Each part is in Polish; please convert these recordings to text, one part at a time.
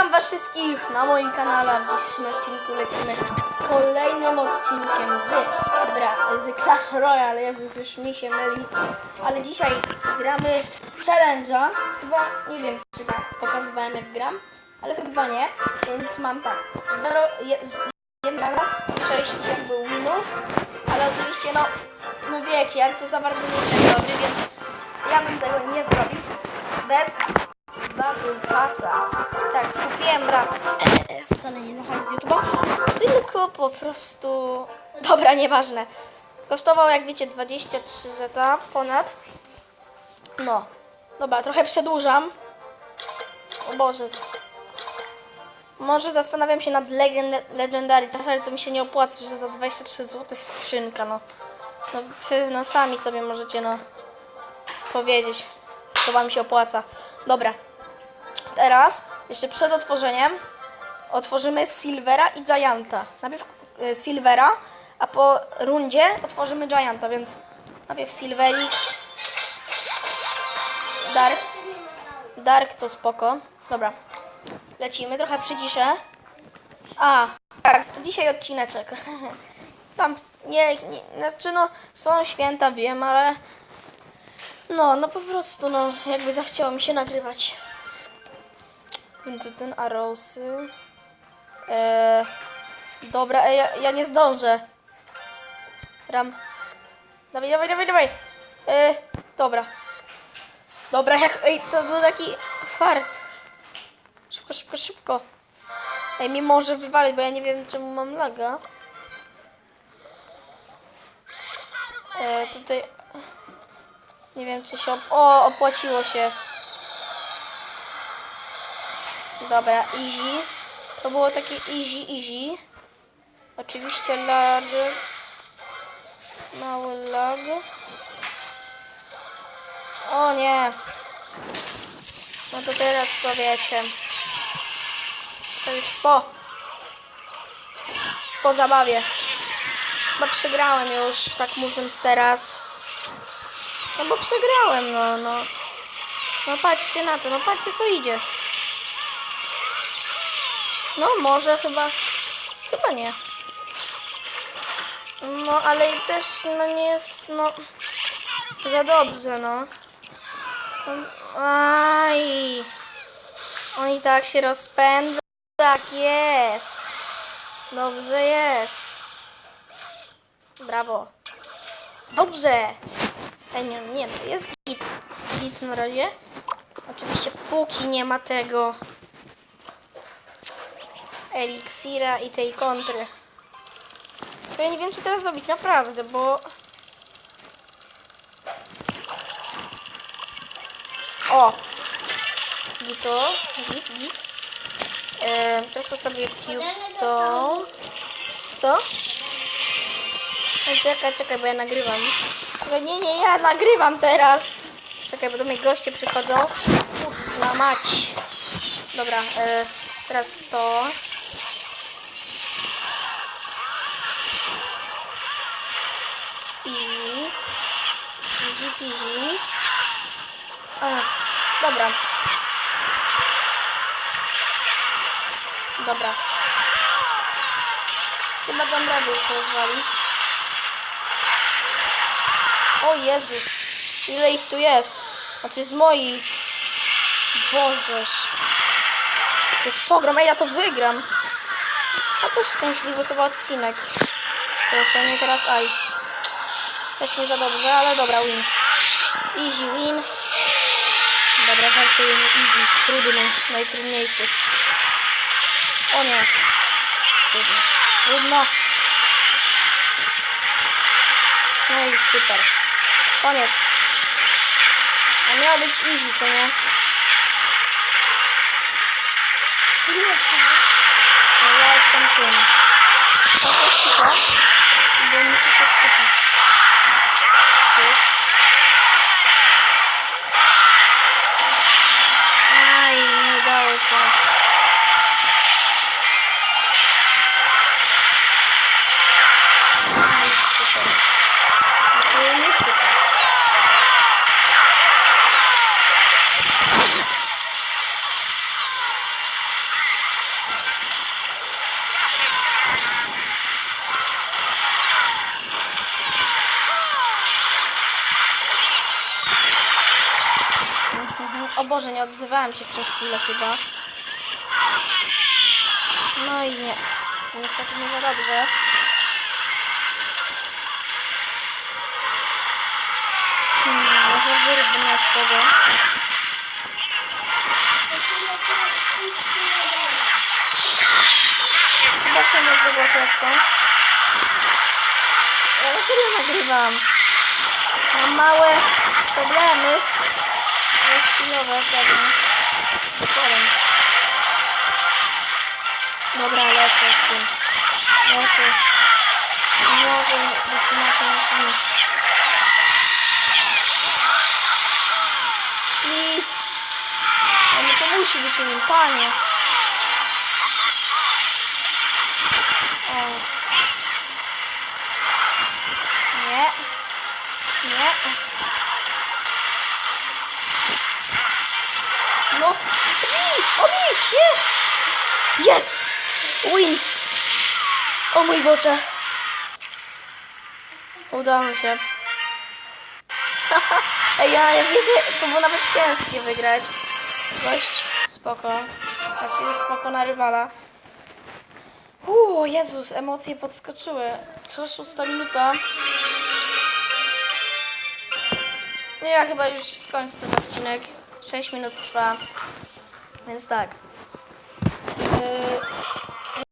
Witam was wszystkich na moim kanale. W dzisiejszym odcinku lecimy z kolejnym odcinkiem z, dobra, z Clash Royale. Jezus, już mi się myli. Ale dzisiaj gramy challenge'a. Chyba, nie wiem, czy pokazywałem jak gram, ale chyba nie. Więc mam tak, 0, 1, 6 jakby winów. Ale oczywiście, no, no wiecie, jak to za bardzo nie jest dobry, więc ja bym tego nie zrobił. Bez Battle Passa. Tak, kupiłem rap. E, wcale nie zachodzi z YouTube'a. Tylko po prostu... Dobra, nieważne. Kosztował, jak wiecie, 23 zeta ponad. No. Dobra, trochę przedłużam. O Boże. Może zastanawiam się nad Legend Legendary, ale to mi się nie opłaca, że za 23 zł skrzynka, no. No, wy, no sami sobie możecie, no, powiedzieć, co wam się opłaca. Dobra. Teraz, jeszcze przed otworzeniem, otworzymy Silvera i Gianta. Najpierw e, Silvera, a po rundzie otworzymy Gianta, więc najpierw Silverik. Dark. Dark to spoko. Dobra. Lecimy, trochę przyciszę. A, tak, dzisiaj odcineczek. Tam, nie, nie, znaczy no, są święta, wiem, ale no, no po prostu, no, jakby zachciało mi się nagrywać. Ten, ten, ten arrowsy. Eee, dobra, ej, ja, ja nie zdążę. Ram. Dawaj, dawaj, dawaj, dawaj. Eee, dobra. Dobra, jak, ej, to był taki fart. Szybko, szybko, szybko. Ej, mi może wywalić, bo ja nie wiem, czemu mam laga. Eee, tutaj... Nie wiem, czy się... Op o, opłaciło się. Dobra, easy. To było takie easy, easy. Oczywiście lag. Mały lag. O nie. No to teraz to wiecie. To już po. Po zabawie. Bo przegrałem już, tak mówiąc teraz. No bo przegrałem, no, no. No patrzcie na to, no patrzcie co idzie. No może chyba, chyba nie. No ale i też no nie jest, no, za dobrze, no. Aj. On i tak się rozpędza. Tak jest. Dobrze jest. Brawo. Dobrze. Ej, nie, nie, to jest git. Git na razie. Oczywiście póki nie ma tego eliksira i tej kontry. To ja nie wiem, co teraz zrobić, naprawdę, bo... O! Gito, git, git. Teraz postawię tube stone. Co? Czekaj, czekaj, bo ja nagrywam. Czekaj, nie, nie, ja nagrywam teraz. Czekaj, bo do mnie goście przychodzą. Na mać. Dobra, e, teraz to. Easy. Easy peasy. A, dobra. Dobra. Chyba dam radę już rozwalić. O Jezus. Ile ich tu jest? Znaczy z moich. Bożeż. To jest pogrom. Ej, ja to wygram. A to szczęśliwy chyba odcinek. Proszę, nie teraz ice. Też nie za dobrze, ale dobra, win. Easy win. Dobra, żartujemy easy. Trudny, najtrudniejszy. O nie. Trudno. Trudno. No i super. Koniec. A miało być easy, co nie? No ja jestem tym. O, to O Boże, nie odzywałem się przez chwilę chyba. No i nie. Niestety nie za dobrze. Hmm, może wyrwę z tego. Nie zgłoszę jak są. Ja serio nagrywam. Mam małe problemy. Chwilowe pewnie. Powiem. Dobra, lecę z tym. Lecę. Nie mogę wytrzymać nic. Please. Ale to musi być nim, panie. No. Obi! Obi! Nie! Jest! Win! O mój Boże! Udało mi się. Ej, ja, ja wiecie, to było nawet ciężkie wygrać. Dość spoko. Znaczy spoko na rywala. Uuu, Jezus, emocje podskoczyły. Co szósta minuta. Nie, ja chyba już skończę ten odcinek. 6 minut trwa. Więc tak.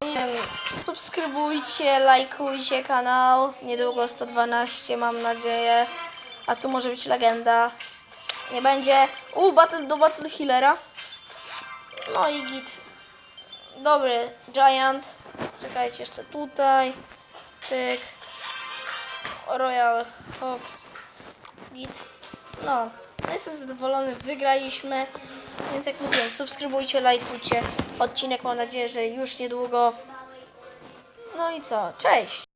Yy, subskrybujcie, lajkujcie kanał. Niedługo 112 mam nadzieję. A tu może być legenda. Nie będzie. U, battle do Battle Healera. No i git. Dobry, Giant. Czekajcie jeszcze tutaj. Tyk. Royal Hawks. Git. No, no jestem zadowolony, wygraliśmy. Więc jak mówiłem, subskrybujcie, lajkujcie. Odcinek mam nadzieję, że już niedługo. No i co? Cześć!